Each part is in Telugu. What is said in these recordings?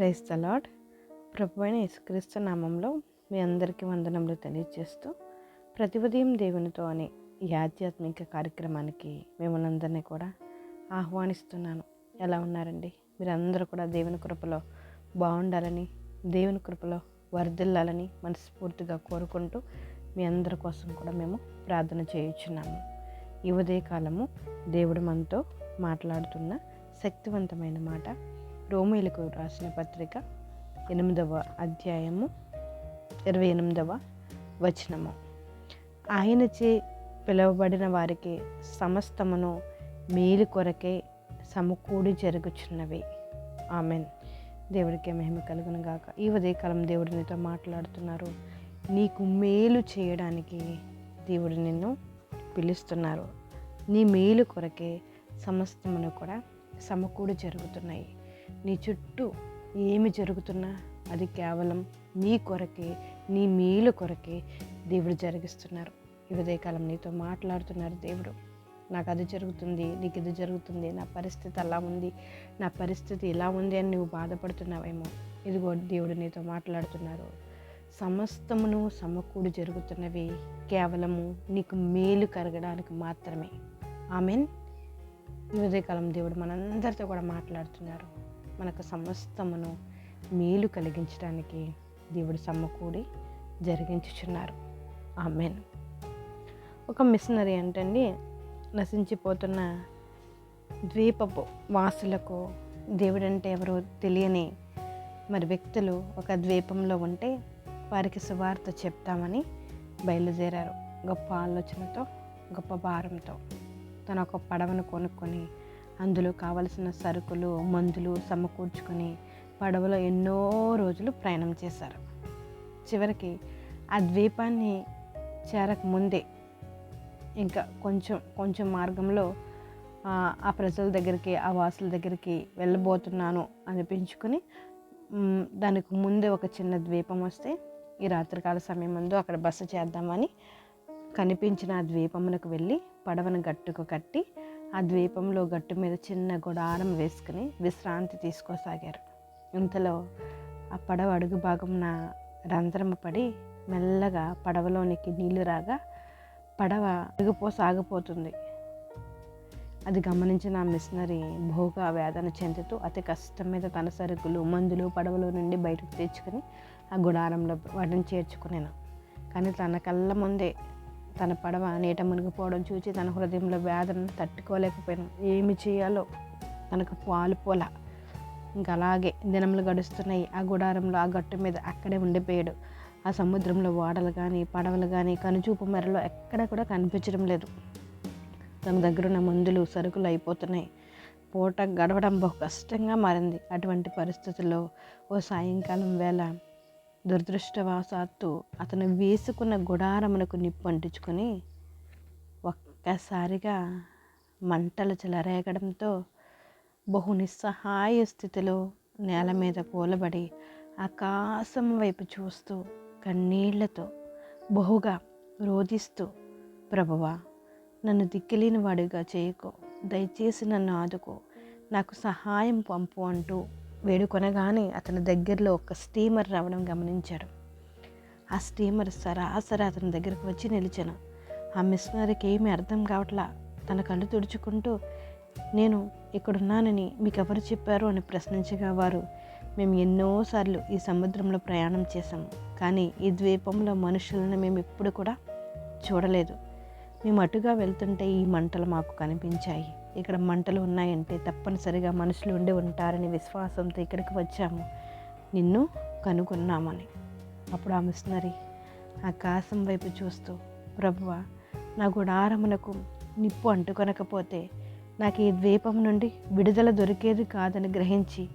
ప్రైజ్ ద లాడ్ ప్రభు అయిన యేసుక్రీస్తు నామంలో మీ అందరికీ వందనములు తెలియజేస్తూ ప్రతి ఉదయం దేవునితో అనే ఈ ఆధ్యాత్మిక కార్యక్రమానికి మిమ్మల్ని అందరినీ కూడా ఆహ్వానిస్తున్నాను. ఎలా ఉన్నారండి? మీరందరూ కూడా దేవుని కృపలో బాగుండాలని దేవుని కృపలో వర్ధిల్లాలని మనస్ఫూర్తిగా కోరుకుంటూ మీ అందరి కోసం కూడా మేము ప్రార్థన చేయుచున్నాము. ఈ ఉదయకాలము దేవుడు మనతో మాట్లాడుతున్న శక్తివంతమైన మాట రోమిలకు రాసిన పత్రిక ఎనిమిదవ అధ్యాయము ఇరవై ఎనిమిదవ వచనము. ఆయనచే పిలువబడిన వారికి సమస్తమును మేలు కొరకే సమకూడి జరుగుచున్నవి. ఆమెన్. దేవుడికి మహిమ కలుగును గాక ఈ ఉదయకాలం దేవుడు నీతో మాట్లాడుతున్నారు. నీకు మేలు చేయడానికి దేవుడు నిన్ను పిలుస్తున్నారు. నీ మేలు కొరకే సమస్తమును కూడా సమకూడి జరుగుతున్నాయి. నీ చుట్టూ ఏమి జరుగుతున్నా అది కేవలం నీ కొరకే నీ మేలు కొరకే దేవుడు జరిగిస్తున్నారు. ఈ ఉదయకాలం నీతో మాట్లాడుతున్నారు దేవుడు. నాకు అది జరుగుతుంది నీకు ఇది జరుగుతుంది నా పరిస్థితి అలా ఉంది నా పరిస్థితి ఇలా ఉంది అని నువ్వు బాధపడుతున్నావేమో. ఇదిగో దేవుడు నీతో మాట్లాడుతున్నారు. సమస్తమును సమకూడి జరుగుతున్నవి కేవలము నీకు మేలు కరగడానికి మాత్రమే. ఆమెన్. ఈ ఉదయకాలం దేవుడు మనందరితో కూడా మాట్లాడుతున్నారు. మనకు సమస్తమును మేలు కలిగించడానికి దేవుడు సమకూడి జరిగించుచున్నారు. ఆమెన్. ఒక మిషనరీ అంటండి నశించిపోతున్న ద్వీపపు వాసులకు దేవుడంటే ఎవరో తెలియని మరి వ్యక్తులు ఒక ద్వీపంలో ఉంటే వారికి సువార్త చెప్తామని బయలుదేరారు. గొప్ప ఆలోచనతో గొప్ప భారంతో తన ఒక పడవను కొనుక్కొని అందులో కావలసిన సరుకులు మందులు సమకూర్చుకొని పడవలో ఎన్నో రోజులు ప్రయాణం చేశారు. చివరికి ఆ ద్వీపాన్ని చేరకముందే ఇంకా కొంచెం కొంచెం మార్గంలో ఆ ప్రజల దగ్గరికి ఆ వాసుల దగ్గరికి వెళ్ళబోతున్నాను అనిపించుకొని దానికి ముందే ఒక చిన్న ద్వీపం వస్తే ఈ రాత్రికాల సమయం ముందు అక్కడ బస చేద్దామని కనిపించిన ఆ ద్వీపమునకు వెళ్ళి పడవను గట్టుకు కట్టి ఆ ద్వీపంలో గట్టు మీద చిన్న గుడారం వేసుకుని విశ్రాంతి తీసుకోసాగారు. ఇంతలో ఆ పడవ అడుగు భాగంన రంధ్రము పడి మెల్లగా పడవలోనికి నీళ్ళు రాగా పడవ అడుగుపో సాగిపోతుంది అది గమనించిన ఆ మిషనరీ భోగా వేదన చెందుతూ అతి కష్టం మీద తన సరుకులు మందులు పడవలో నుండి బయటకు తెచ్చుకొని ఆ గుడారంలో వాటిని చేర్చుకునేను. కానీ తన కళ్ళ ముందే తన పడవ నీట మునిగిపోవడం చూసి తన హృదయంలో వేదనను తట్టుకోలేకపోయాను. ఏమి చేయాలో? తనకు పాలు పోల. ఇంకా అలాగే దినములు గడుస్తున్నాయి. ఆ గుడారంలో ఆ గట్టు మీద అక్కడే ఉండిపోయాడు. ఆ సముద్రంలో ఓడలు కానీ పడవలు కానీ కనుచూపు మెరలో ఎక్కడ కూడా కనిపించడం లేదు. తన దగ్గర ఉన్న మందులు సరుకులు అయిపోతున్నాయి. పూట గడవడం బహు కష్టంగా మారింది. అటువంటి పరిస్థితుల్లో ఓ సాయంకాలం వేళ దురదృష్టవశాత్తు అతను వేసుకున్న గుడారమునకు నిప్పు అంటించుకొని ఒక్కసారిగా మంటలు చెలరేగడంతో బహు నిస్సహాయ స్థితిలో నేల మీద కూలబడి ఆకాశం వైపు చూస్తూ కన్నీళ్ళతో బహుగా రోధిస్తూ ప్రభువా నన్ను దిక్కులేని వాడిగా చేయకో. దయచేసి నన్ను ఆదుకో. నాకు సహాయం పంపు అంటూ వేడుకొనగానే అతని దగ్గరలో ఒక స్టీమర్ రావడం గమనించాడు. ఆ స్టీమర్ సరాసరి అతని దగ్గరకు వచ్చి నిలిచాను. ఆ మిషనరీకి ఏమీ అర్థం కావట్లా? తన కళ్ళు తుడుచుకుంటూ నేను ఇక్కడున్నానని మీకు ఎవరు చెప్పారు? అని ప్రశ్నించగా వారు మేము ఎన్నోసార్లు ఈ సముద్రంలో ప్రయాణం చేశాము. కానీ ఈ ద్వీపంలో మనుషులను మేము ఎప్పుడు కూడా చూడలేదు. మేము అటుగా వెళ్తుంటే ఈ మంటలు మాకు కనిపించాయి. ఇక్కడ మంటలు ఉన్నాయంటే తప్పనిసరిగా మనుషులు ఉండి ఉంటారని విశ్వాసంతో ఇక్కడికి వచ్చాము. నిన్ను కనుగొన్నామని. అప్పుడు ఆ మిషనరీ ఆకాశం వైపు చూస్తూ ప్రభువ నా గుడారమునకు నిప్పు అంటుకొనకపోతే నాకు ఈ ద్వీపం నుండి విడుదల దొరికేది కాదని గ్రహించి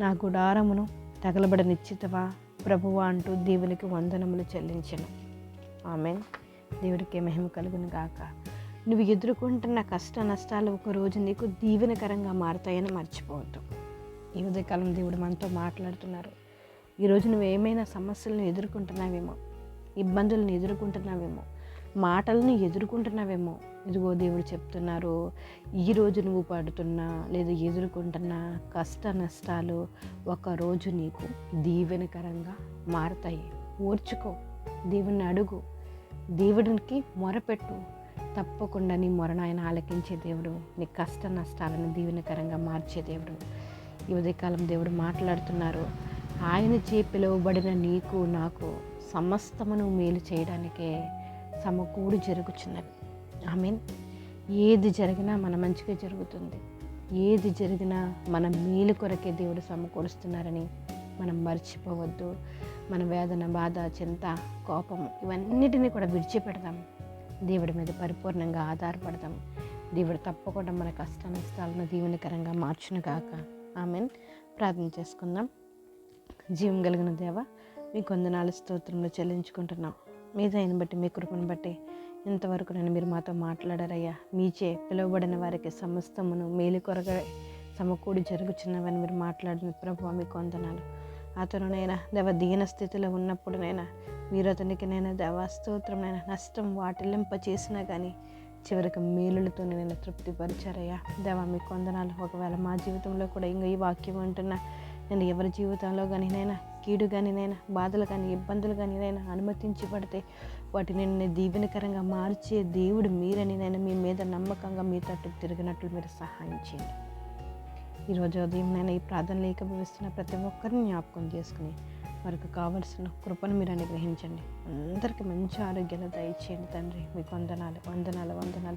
నా గుడారమును తగలబడనిచ్చితవా ప్రభువా అంటూ దేవునికి వందనములు చెల్లించను. ఆమె దేవుడికి మహిమ కలుగును గాక నువ్వు ఎదుర్కొంటున్న కష్ట నష్టాలు ఒకరోజు నీకు దీవెనకరంగా మారుతాయని మర్చిపోవద్దు. ఈ ఉదయకాలం దేవుడు మనతో మాట్లాడుతున్నారు. ఈరోజు నువ్వు ఏమైనా సమస్యలను ఎదుర్కొంటున్నావేమో ఇబ్బందులను ఎదుర్కొంటున్నావేమో మాటలను ఎదుర్కొంటున్నావేమో ఇదిగో దేవుడు చెప్తున్నారు. ఈరోజు నువ్వు పడుతున్న లేదా ఎదుర్కొంటున్న కష్ట నష్టాలు ఒకరోజు నీకు దీవెనకరంగా మారతాయి. ఓర్చుకో దేవుణ్ణి అడుగు దేవుడికి మొరపెట్టు. తప్పకుండా నీ మొరను ఆయన ఆలకించే దేవుడు నీ కష్ట నష్టాలను దీవెనకరంగా మార్చే దేవుడు. ఈ ఉదయకాలం దేవుడు మాట్లాడుతున్నారు. ఆయన చే పిలువబడిన నీకు నాకు సమస్తమును మేలు చేయడానికే సమకూడి జరుగుచున్నది. ఐ మీన్ ఏది జరిగినా మన మంచిగా జరుగుతుంది. ఏది జరిగినా మన మేలు కొరకే దేవుడు సమకూరుస్తున్నారని మనం మర్చిపోవద్దు. మన వేదన బాధ చింత కోపం ఇవన్నిటిని కూడా విడిచిపెడదాం. దేవుడి మీద పరిపూర్ణంగా ఆధారపడదాం దేవుడు తప్పకుండా మన కష్ట నష్టాలను దీవెనకరంగా మార్చును కాక ఆమెన్. ప్రార్థన చేసుకుందాం. జీవం కలిగిన దేవ మీ కొందనాలు స్తోత్రంలో చెల్లించుకుంటున్నాం. మీ దయని బట్టి మీ కృపను బట్టి ఇంతవరకు నేను మీరు మాతో మాట్లాడారయ్యా. మీచే పిలువబడిన వారికి సమస్తమును మేలు కొరగా సమకూడి జరుగుచున్నవని మీరు మాట్లాడిన ప్రభు మీ అతను అతనునైనా దేవ దీన స్థితిలో ఉన్నప్పుడునైనా మీరు అతనికి నేను దేవ స్తోత్రమైన నష్టం వాటిల్లింప చేసినా కానీ చివరికి మేలులతో నేను తృప్తిపరిచారయ్యా. దేవ మీ కొందనాలు ఒకవేళ మా జీవితంలో కూడా ఇంకా ఈ వాక్యం అంటున్నా నేను ఎవరి జీవితంలో కానీ నైనా కీడు కానీ నైనా బాధలు కానీ ఇబ్బందులు కానీ నైనా అనుమతించి పడితే వాటిని నేను దీవెనకరంగా మార్చే దేవుడు మీరని నేను మీ మీద నమ్మకంగా మీ తట్టు తిరిగినట్లు మీరు సహాయం చేయండి. ఈరోజు ఉదయం నేను ఈ ప్రార్థనలు ఏకభవిస్తున్న ప్రతి ఒక్కరిని జ్ఞాపకం చేసుకుని వారికి కావలసిన కృపను మీరు అనుగ్రహించండి. అందరికీ మంచి ఆరోగ్యాలు దయచేయండి తండ్రి. మీకు వందనాలు వందనాలు వందనాలు.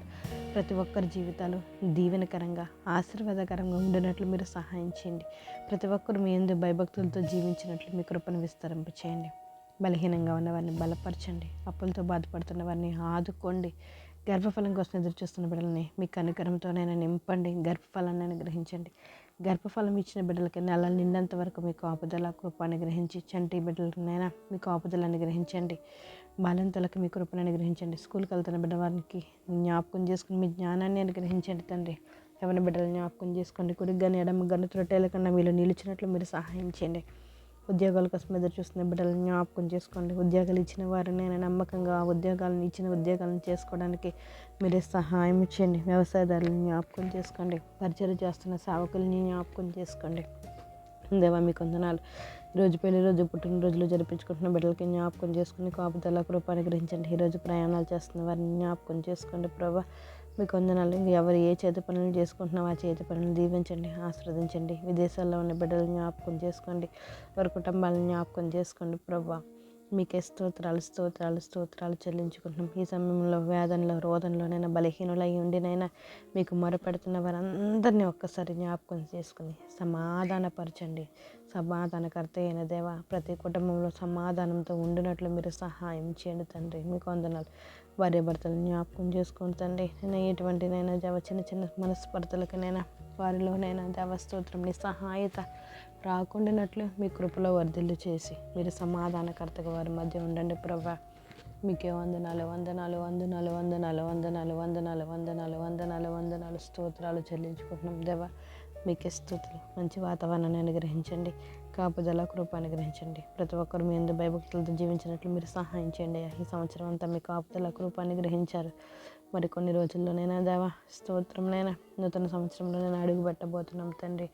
ప్రతి ఒక్కరి జీవితాలు దీవెనకరంగా ఆశీర్వాదకరంగా ఉండినట్లు మీరు సహాయం చేయండి. ప్రతి ఒక్కరు మీ ఎందు భయభక్తులతో జీవించినట్లు మీ కృపను విస్తరింపు చేయండి. బలహీనంగా ఉన్న వారిని బలపరచండి. అప్పులతో బాధపడుతున్న వారిని ఆదుకోండి. గర్భఫలం కోసం ఎదురు చూస్తున్న బిడ్డలని మీ కనుకరంతోనైనా నింపండి. గర్భఫలాన్ని అనుగ్రహించండి. గర్భఫలం ఇచ్చిన బిడ్డలకి నెల నిన్నంత వరకు మీకు ఆపుదల కృప అనుగ్రహించి చంటి బిడ్డలనైనా మీకు ఆపుదల అనుగ్రహించండి. బాలింతలకు మీ కృపను అనుగ్రహించండి. స్కూల్కి వెళ్తున్న బిడ్డ వారికి జ్ఞాపకం చేసుకుని మీ జ్ఞానాన్ని అనుగ్రహించండి తండ్రి. ఎవరి బిడ్డలు జ్ఞాపకం చేసుకోండి. కుడికి ఎడమ గను త్రొట్టేల కన్నా వీళ్ళు నిలిచినట్లు మీరు సహాయం చేయండి. ఉద్యోగాల కోసం ఎదురు చూస్తున్న బిడ్డలను జ్ఞాపకం చేసుకోండి. ఉద్యోగాలు ఇచ్చిన వారు నేను నమ్మకంగా ఆ ఉద్యోగాలను ఇచ్చిన ఉద్యోగాలను చేసుకోవడానికి మీరే సహాయం చేయండి. వ్యవసాయదారులను జ్ఞాపకం చేసుకోండి. పరిచయం చేస్తున్న సేవకుల్ని జ్ఞాపకం చేసుకోండి. దేవా మీ కొందనాలు రోజు పెళ్ళి రోజు పుట్టినరోజులు జరిపించుకుంటున్న బిడ్డలకి జ్ఞాపకం చేసుకుని కాపుదల కృప అనుగ్రహించండి. ఈరోజు ప్రయాణాలు చేస్తున్న వారిని జ్ఞాపకం చేసుకోండి ప్రభా. మీ వందనాలు. ఎవరు ఏ చేతి పనులు చేసుకుంటున్నా ఆ చేతి పనులు దీవించండి ఆస్వాదించండి విదేశాల్లో ఉన్న బిడ్డలు జ్ఞాపకం చేసుకోండి వారి కుటుంబాలను జ్ఞాపకం చేసుకోండి ప్రభా. మీకే స్తోత్రాలు స్తోత్రాలు స్తోత్రాలు చెల్లించుకుంటున్నాం. ఈ సమయంలో వేదనలో రోదనలోనైనా బలహీనులై ఉండినైనా మీకు మొరపెడుతున్న వారందరినీ ఒక్కసారి జ్ఞాపకం చేసుకుని సమాధానపరచండి. సమాధానకర్త అయిన దేవ ప్రతి కుటుంబంలో సమాధానంతో ఉండినట్లు మీరు సహాయం చేయండి తండ్రి మీకు వందనాలు భార్య భర్తలు జ్ఞాపకం చేసుకుని తండ్రి నేను ఎటువంటినైనా దేవ చిన్న చిన్న మనస్పర్ధలకునైనా వారిలోనైనా దేవ స్తోత్రం నీ సహాయత రాకుండానట్లు మీ కృపలో వర్ధిల్లు చేసి మీరు సమాధానకర్తగా వారి మధ్య ఉండండి ప్రభా మీకే వందనాలు వందనాలు వందనాలు వందనాలు వందనాలు వందనాలు వందనాలు వందనాలు వందనాలు స్తోత్రాలు చెల్లించుకుంటున్నాం దేవా మీకే స్థుతులు. మంచి వాతావరణాన్ని అనుగ్రహించండి. కాపుదల కృప అనుగ్రహించండి. ప్రతి ఒక్కరు మీ ఎందు భయభక్తులతో జీవించినట్లు మీరు సహాయం చేయండి. ఈ సంవత్సరం అంతా మీ కాపుదల కృప అనుగ్రహించారు. మరి కొన్ని రోజుల్లోనైనా దేవా స్తోత్రంనైనా నూతన సంవత్సరంలో నేను అడుగు పెట్టబోతున్నాం తండ్రి.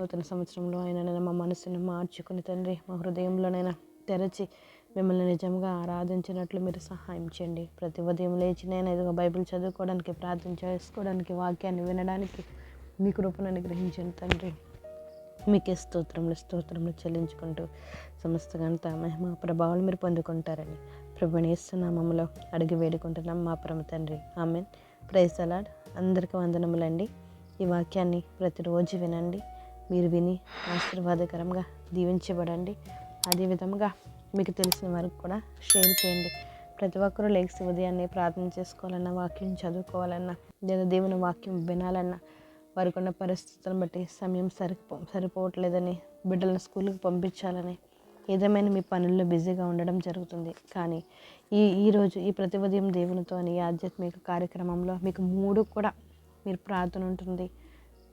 నూతన సంవత్సరంలో అయినా నేను మా మనసును మార్చుకుని తండ్రి మా హృదయంలోనైనా తెరచి మిమ్మల్ని నిజంగా ఆరాధించినట్లు మీరు సహాయం చేయండి. ప్రతి ఉదయం లేచి నేను ఇదిగో బైబిల్ చదువుకోవడానికి ప్రార్థన చేసుకోవడానికి వాక్యాన్ని వినడానికి మీ కృపను అనుగ్రహించండి తండ్రి. మీకే స్తోత్రములు స్తోత్రములు చెల్లించుకుంటూ సమస్త గంట మహిమ ప్రభావాలు మీరు పొందుకుంటారని ప్రభునేస్తున్నామంలో అడిగి వేడుకుంటున్నాం మా పరమ తండ్రి. ఆమెన్. ప్రైజ్ అలాడ్ అందరికీ వందనములండి. ఈ వాక్యాన్ని ప్రతిరోజు వినండి. మీరు విని ఆశీర్వాదకరంగా దీవించబడండి. అదేవిధంగా మీకు తెలిసిన వారికి కూడా షేర్ చేయండి. ప్రతి ఒక్కరూ లేక్స్ ఉదయాన్నే ప్రార్థన చేసుకోవాలన్నా వాక్యం చదువుకోవాలన్నా లేదా దేవుని వాక్యం వినాలన్నా వారికి ఉన్న పరిస్థితులను బట్టి సమయం సరిపో సరిపోవట్లేదని బిడ్డలను స్కూల్కి పంపించాలని ఏదేమైనా మీ పనుల్లో బిజీగా ఉండడం జరుగుతుంది. కానీ ఈ ఈరోజు ఈ ప్రతి ఉదయం దేవునితో అని ఈ ఆధ్యాత్మిక కార్యక్రమంలో మీకు మూడు కూడా మీరు ప్రార్థన ఉంటుంది.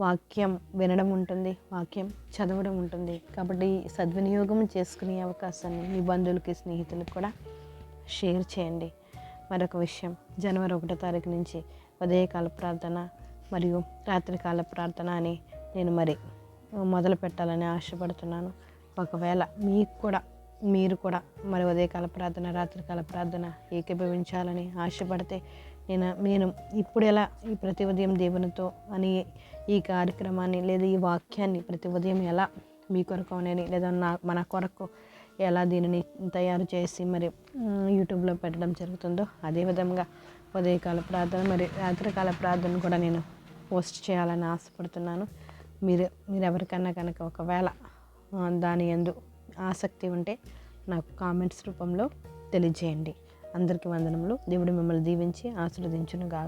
వాక్యం వినడం ఉంటుంది. వాక్యం చదవడం ఉంటుంది. కాబట్టి సద్వినియోగం చేసుకునే అవకాశాన్ని మీ బంధువులకి స్నేహితులకు కూడా షేర్ చేయండి. మరొక విషయం జనవరి ఒకటో తారీఖు నుంచి ఉదయకాల ప్రార్థన మరియు రాత్రికాల ప్రార్థన అని నేను మరి మొదలు పెట్టాలని ఆశపడుతున్నాను. ఒకవేళ మీకు కూడా మీరు కూడా మరి ఉదయకాల ప్రార్థన రాత్రికాల ప్రార్థన ఏకీభవించాలని ఆశపడితే నేను నేను ఇప్పుడు ఎలా ఈ ప్రతి ఉదయం దేవునితో అని ఈ కార్యక్రమాన్ని లేదా ఈ వాక్యాన్ని ప్రతి ఉదయం ఎలా మీ కొరకు అనేది లేదా నా మన కొరకు ఎలా దీనిని తయారు చేసి మరి యూట్యూబ్లో పెట్టడం జరుగుతుందో అదేవిధంగా ఉదయకాల ప్రార్థన మరి రాత్రికాల ప్రార్థన కూడా నేను పోస్ట్ చేయాలని ఆశపడుతున్నాను. మీరు మీరు ఎవరికన్నా కనుక ఒకవేళ దాని ఎందు ఆసక్తి ఉంటే నాకు కామెంట్స్ రూపంలో తెలియజేయండి. అందరికీ వందనములు. దేవుడు మిమ్మల్ని దీవించి ఆశీర్వదించునుగాక.